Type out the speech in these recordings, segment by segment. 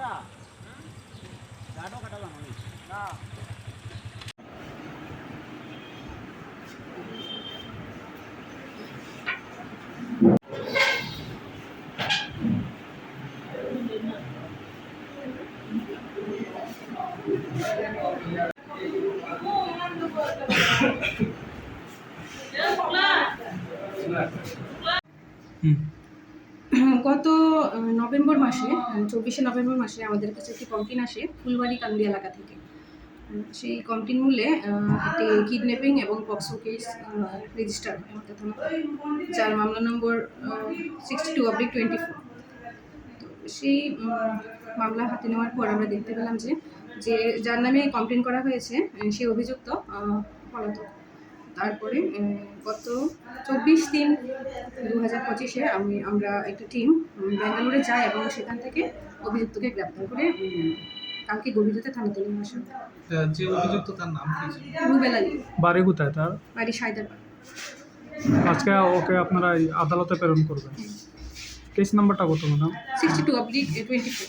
Nah. Nah. গত November মাসে চব্বিশে নভেম্বর মাসে আমাদের কাছে একটি কমপ্লেন আসে ফুলবাড়ি কান্দি এলাকা থেকে। সেই কমপ্লেন মূলে একটি কিডন্যাপিং এবং পক্সো কেস রেজিস্টার যার মামলা number sixty two oblique twenty four সেই মামলা হাতে নেওয়ার পর আমরা দেখতে পেলাম যে যে যার নামে কমপ্লেন করা হয়েছে আহ, সে অভিযুক্ত পলাতক। তারপরে গত চব্বিশ তিন দু হাজার পঁচিশে আমি আমরা একটা টিম ব্যাঙ্গালোরে যাই এবং সেখান থেকে অভিযুক্তকে গ্রেপ্তার করে কালকে গভীরতে থানাতে নিয়ে আসা যে অভিযুক্ত তার নাম কি রুবেল আলী। বাড়ি কোথায় তার? বাড়ি সাইদারপাড়। আজকে ওকে আপনারা আদালতে প্রেরণ করবেন। কেস নাম্বারটা কত madam sixty two oblique twenty four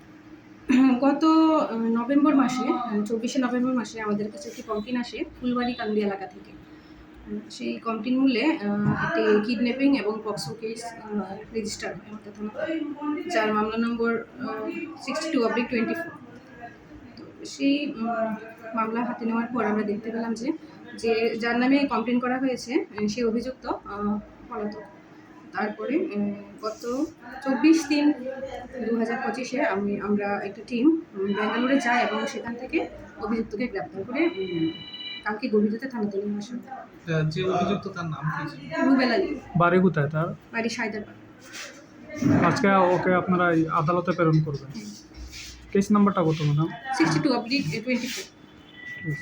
গত নভেম্বর মাসে চব্বিশে নভেম্বর মাসে আমাদের কাছে একটি কমপ্লেন আসে ফুলবাড়ি কান্দি এলাকা থেকে। সেই কমপ্লেন মূলে আহ, একটি কিডন্যাপিং এবং পক্সো কেস রেজিস্টার যার মামলা number sixty two oblique twenty four তো সেই মামলা হাতে নেওয়ার পর আমরা দেখতে পেলাম যে যে যার নামে কমপ্লেন করা হয়েছে আহ, সে অভিযুক্ত পলাতক। তারপরে গত চব্বিশ তিন দু হাজার পঁচিশে আমি আমরা একটা টিম ব্যাঙ্গালোরে যাই এবং সেখান থেকে অভিযুক্তকে গ্রেপ্তার করে কালকে গভীরতে থানাতে নিয়ে আসা যে অভিযুক্ত তার নাম কি? রুবেল আলী। বাড়ি কোথায় তার? বাড়ি সাইদারপাড় আজকে ওকে আপনারা আদালতে প্রেরণ করবেন। কেস নাম্বারটা কত madam. Sixty two oblique twenty four হুম।